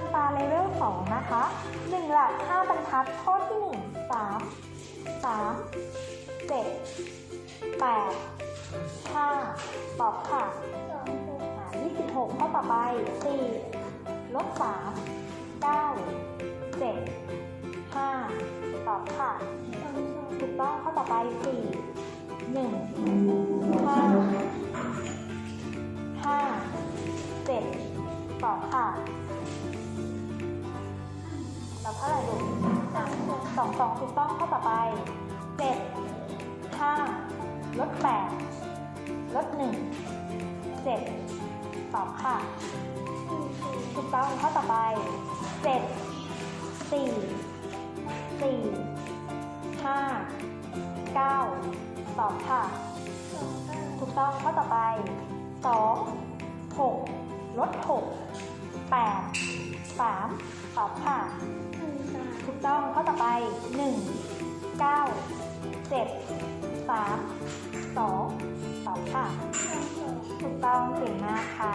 นตาเลเวลสองนะคะหนึ่งหลักห้าบรรทัดข้อที่หนึ่งสามสามเจ็ดแปดห้าตอบค่ะยี่สิบหกข้อต่อไปสี่ลบสามเก้าเจ็ดห้าตอบค่ะถูกต้องข้อต่อไปสี่หนึ่งห้าห้าเจ็ดตอบค่ะ 2 2 ถูกต้องข้อต่อไป 7 5 ลด 8 ลด 1 7บค่ะ ถูกต้องข้อต่อไป 7 4 4 5 9บค่ะ ถูกต้องข้อต่อไป 2 6 ลด 6 8 สามตอบค่ะ ถูกต้องข้อต่อไปหนึ่งเก้าเจ็ดสามสองตอบค่ะ ถูกต้องเก่งมากค่ะ